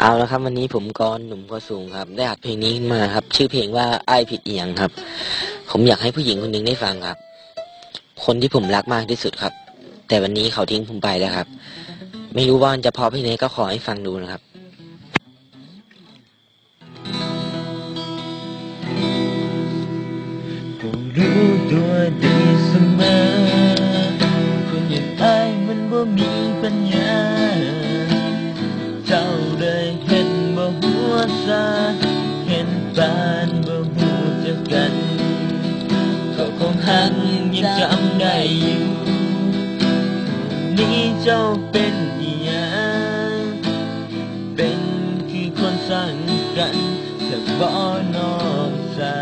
เอาละครับวันนี้ผมกรหนุ่มก็สูงครับ ได้อัดเพลงนี้ขึ้นมาครับ ชื่อเพลงว่าไอ้ผิดเอียงครับ ผมอยากให้ผู้หญิงคนหนึ่งได้ฟังครับ คนที่ผมรักมากที่สุดครับ แต่วันนี้เขาทิ้งผมไปแล้วครับ ไม่รู้ว่าจะพอเพลงไหนก็ขอให้ฟังดูนะครับก็รู้ตัวดีเสมอคนอย่างอายมันบ่ามีปัญญาเจ้าาเห็นปานบ่หูจักกัน ก็คงหักยังจำได้อยู่นี่เจ้าเป็นอีหยังเป็นคือคนสร้างกันแต่บ่นอกสา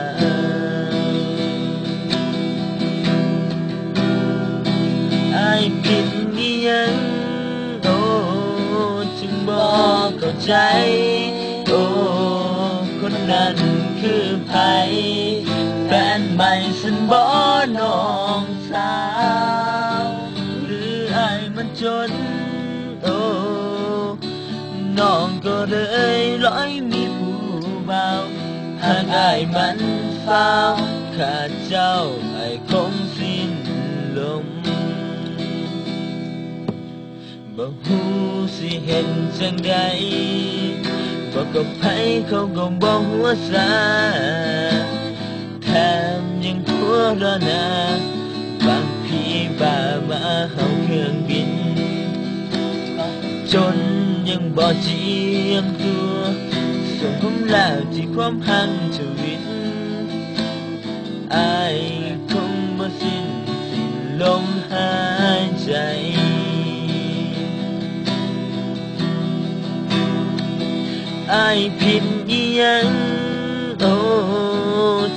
อายผิดอีหยังโอ้จึงบอกเข้าใจ นคือไผแฟนใหม่สันบ่น้องสาว หรือไอายมันจนโอ้น้องก็เลยร้อยมีผู้เบาหากอายมันเฝ้าขาดเจ้าไอ้คงสิ้นลมบ่ฮู้สิเห็นจังใด บอกกับไผเขาก็บ่หัวซาแถมยังหัวเรนาบางพี่บ่ามาเฮาเครื่องบิน จนยังบ่เจียมตัวส่งผมแล้วที่ความหังทวินอายคงบ่สิ้นสิ้นลมหายใจ อายผิดอีหยังโอ้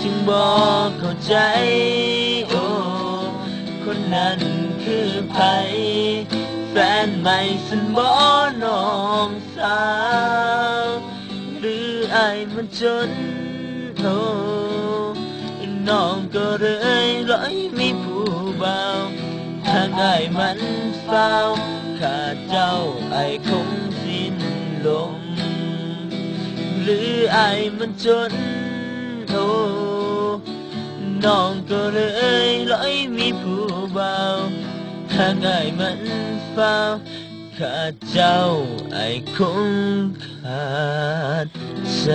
จึงบอกเข้าใจ โอ้คนนั้นคือไผแฟนใหม่สันบ่น้องสาวหรืออายมันจนโอ้น้องก็เลยร้อยมีผู้เบาหากอายมันเฝ้าขาดเจ้าไอายคงสิ้นลม หรือไอมันจนโอ้น้องก็เลยร้อยมีผู้เบาถ้ากอายมันเฝ้าขาดเจ้าไอคงขาดใจ